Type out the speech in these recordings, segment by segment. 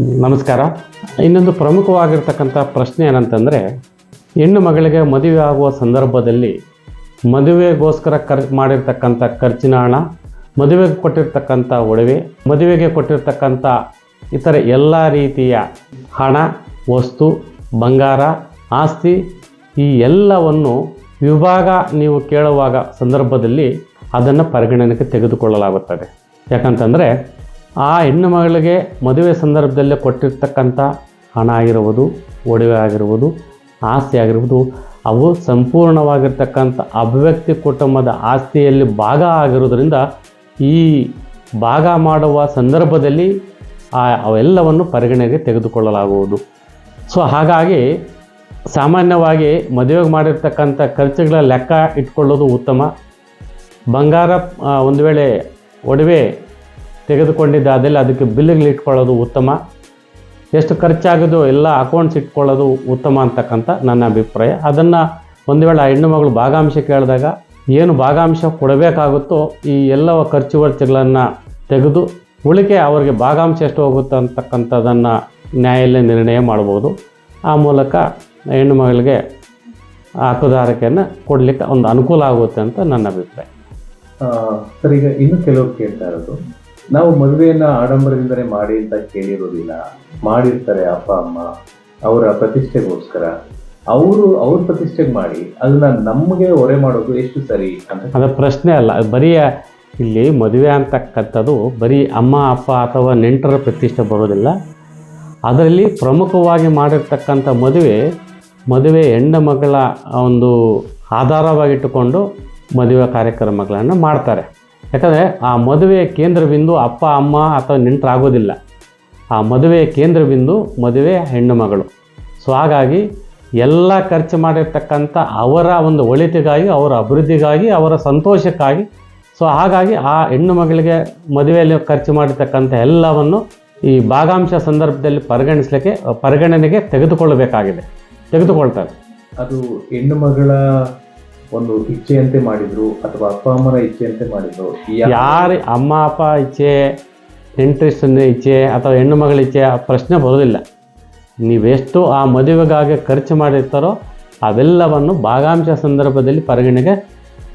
ನಮಸ್ಕಾರ. ಇನ್ನೊಂದು ಪ್ರಮುಖವಾಗಿರ್ತಕ್ಕಂಥ ಪ್ರಶ್ನೆ ಏನಂತಂದರೆ, ಹೆಣ್ಣು ಮಗಳಿಗೆ ಮದುವೆ ಆಗುವ ಸಂದರ್ಭದಲ್ಲಿ ಮದುವೆಗೋಸ್ಕರ ಖರ್ಚು ಮಾಡಿರ್ತಕ್ಕಂಥ ಖರ್ಚಿನ ಹಣ, ಮದುವೆಗೆ ಕೊಟ್ಟಿರ್ತಕ್ಕಂಥ ಒಡವೆ, ಮದುವೆಗೆ ಕೊಟ್ಟಿರ್ತಕ್ಕಂಥ ಇತರ ಎಲ್ಲ ರೀತಿಯ ಹಣ, ವಸ್ತು, ಬಂಗಾರ, ಆಸ್ತಿ ಈ ಎಲ್ಲವನ್ನು ವಿಭಾಗ ನೀವು ಕೇಳುವಾಗ ಸಂದರ್ಭದಲ್ಲಿ ಅದನ್ನು ಪರಿಗಣನೆಗೆ ತೆಗೆದುಕೊಳ್ಳಲಾಗುತ್ತದೆ. ಯಾಕಂತಂದರೆ ಆ ಹೆಣ್ಣು ಮಗಳಿಗೆ ಮದುವೆ ಸಂದರ್ಭದಲ್ಲಿ ಕೊಟ್ಟಿರ್ತಕ್ಕಂಥ ಹಣ ಆಗಿರುವುದು ಒಡವೆ ಆಗಿರ್ಬೋದು, ಆಸ್ತಿ ಆಗಿರ್ಬೋದು, ಅವು ಸಂಪೂರ್ಣವಾಗಿರ್ತಕ್ಕಂಥ ಅಭಿವ್ಯಕ್ತಿ ಕುಟುಂಬದ ಆಸ್ತಿಯಲ್ಲಿ ಭಾಗ ಆಗಿರೋದ್ರಿಂದ ಈ ಭಾಗ ಮಾಡುವ ಸಂದರ್ಭದಲ್ಲಿ ಆ ಅವೆಲ್ಲವನ್ನು ಪರಿಗಣನೆಗೆ ತೆಗೆದುಕೊಳ್ಳಲಾಗುವುದು. ಸೊ, ಹಾಗಾಗಿ ಸಾಮಾನ್ಯವಾಗಿ ಮದುವೆಗೆ ಮಾಡಿರ್ತಕ್ಕಂಥ ಖರ್ಚುಗಳ ಲೆಕ್ಕ ಇಟ್ಕೊಳ್ಳೋದು ಉತ್ತಮ. ಬಂಗಾರ ಒಂದು ವೇಳೆ ಒಡವೆ ತೆಗೆದುಕೊಂಡಿದ್ದಾದಲ್ಲಿ ಅದಕ್ಕೆ ಬಿಲ್ಗಳು ಇಟ್ಕೊಳ್ಳೋದು ಉತ್ತಮ. ಎಷ್ಟು ಖರ್ಚಾಗೋದು ಎಲ್ಲ ಅಕೌಂಟ್ಸ್ ಇಟ್ಕೊಳ್ಳೋದು ಉತ್ತಮ ಅಂತಕ್ಕಂಥ ನನ್ನ ಅಭಿಪ್ರಾಯ. ಅದನ್ನು ಒಂದು ವೇಳೆ ಆ ಹೆಣ್ಣು ಮಗಳು ಭಾಗಾಂಶ ಕೇಳಿದಾಗ ಏನು ಭಾಗಾಂಶ ಕೊಡಬೇಕಾಗುತ್ತೋ ಈ ಎಲ್ಲ ಖರ್ಚು ವೆಚ್ಚಗಳನ್ನು ತೆಗೆದು ಉಳಿಕೆ ಅವರಿಗೆ ಭಾಗಾಂಶ ಎಷ್ಟು ಹೋಗುತ್ತೆ ಅಂತಕ್ಕಂಥದ್ದನ್ನು ನ್ಯಾಯಾಲಯ ನಿರ್ಣಯ ಮಾಡ್ಬೋದು. ಆ ಮೂಲಕ ಹೆಣ್ಣು ಮಗಳಿಗೆ ಹಕ್ಕುದಾರಿಕೆಯನ್ನು ಕೊಡಲಿಕ್ಕೆ ಒಂದು ಅನುಕೂಲ ಆಗುತ್ತೆ ಅಂತ ನನ್ನ ಅಭಿಪ್ರಾಯ. ಸರ್, ಈಗ ಇನ್ನು ಕೆಲವರು ಕೇಳ್ತಾ ಇರೋದು ನಾವು ಮದುವೆಯನ್ನ ಆಡಂಬರದಿಂದಲೇ ಮಾಡಿ ಅಂತ ಕೇಳಿರೋದಿಲ್ಲ. ಮಾಡಿರ್ತಾರೆ ಅಪ್ಪ, ಅಮ್ಮ, ಅವರ ಪ್ರತಿಷ್ಠೆಗೋಸ್ಕರ. ಅವರು ಅವ್ರ ಪ್ರತಿಷ್ಠೆಗೆ ಮಾಡಿ ಅದನ್ನ ನಮಗೆ ಹೊರೆ ಮಾಡೋದು ಎಷ್ಟು ಸರಿ ಅಂತ ಅದು ಪ್ರಶ್ನೆ ಅಲ್ಲ. ಬರೀ ಇಲ್ಲಿ ಮದುವೆ ಅಂತಕ್ಕಂಥದ್ದು ಬರೀ ಅಮ್ಮ, ಅಪ್ಪ ಅಥವಾ ನೆಂಟರ ಪ್ರತಿಷ್ಠೆ ಬರೋದಿಲ್ಲ. ಅದರಲ್ಲಿ ಪ್ರಮುಖವಾಗಿ ಮಾಡಿರ್ತಕ್ಕಂಥ ಮದುವೆ ಮದುವೆ ಹೆಣ್ಣು ಮಗಳ ಒಂದು ಆಧಾರವಾಗಿಟ್ಟುಕೊಂಡು ಮದುವೆ ಕಾರ್ಯಕ್ರಮಗಳನ್ನು ಮಾಡ್ತಾರೆ. ಯಾಕಂದರೆ ಆ ಮದುವೆಯ ಕೇಂದ್ರ ಬಿಂದು ಅಪ್ಪ, ಅಮ್ಮ ಅಥವಾ ನೆಂಟರಾಗೋದಿಲ್ಲ. ಆ ಮದುವೆಯ ಕೇಂದ್ರ ಬಿಂದು ಮದುವೆ ಹೆಣ್ಣು ಮಗಳು. ಸೊ ಹಾಗಾಗಿ ಎಲ್ಲ ಖರ್ಚು ಮಾಡಿರ್ತಕ್ಕಂಥ ಅವರ ಒಂದು ಒಳಿತಿಗಾಗಿ, ಅವರ ಅಭಿವೃದ್ಧಿಗಾಗಿ, ಅವರ ಸಂತೋಷಕ್ಕಾಗಿ ಸೊ ಹಾಗಾಗಿ ಆ ಹೆಣ್ಣು ಮಗಳಿಗೆ ಮದುವೆಯಲ್ಲಿ ಖರ್ಚು ಮಾಡಿರ್ತಕ್ಕಂಥ ಎಲ್ಲವನ್ನು ಈ ಭಾಗಾಂಶ ಸಂದರ್ಭದಲ್ಲಿ ಪರಿಗಣಿಸಲಿಕ್ಕೆ, ಪರಿಗಣನೆಗೆ ತೆಗೆದುಕೊಳ್ಳಬೇಕಾಗಿದೆ. ತೆಗೆದುಕೊಳ್ತಾರೆ. ಅದು ಹೆಣ್ಣು ಮಗಳ ಒಂದು ಇಚ್ಛೆಯಂತೆ ಮಾಡಿದ್ರು ಅಥವಾ ಅಪ್ಪ ಅಮ್ಮನ ಇಚ್ಛೆಯಂತೆ ಮಾಡಿದ್ರು ಯಾರು? ಅಮ್ಮ, ಅಪ್ಪ ಇಚ್ಛೆ ಇಂಟ್ರೆಸ್ಟ್ ಇಚ್ಛೆ ಅಥವಾ ಹೆಣ್ಣು ಮಗಳ ಇಚ್ಛೆ, ಆ ಪ್ರಶ್ನೆ ಬರೋದಿಲ್ಲ ನೀವೆಷ್ಟು ಆ ಮದುವೆಗಾಗಿ ಖರ್ಚು ಮಾಡಿರ್ತಾರೋ ಅವೆಲ್ಲವನ್ನು ಭಾಗಾಂಶ ಸಂದರ್ಭದಲ್ಲಿ ಪರಿಗಣೆಗೆ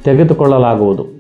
ತೆಗೆದುಕೊಳ್ಳಲಾಗುವುದು.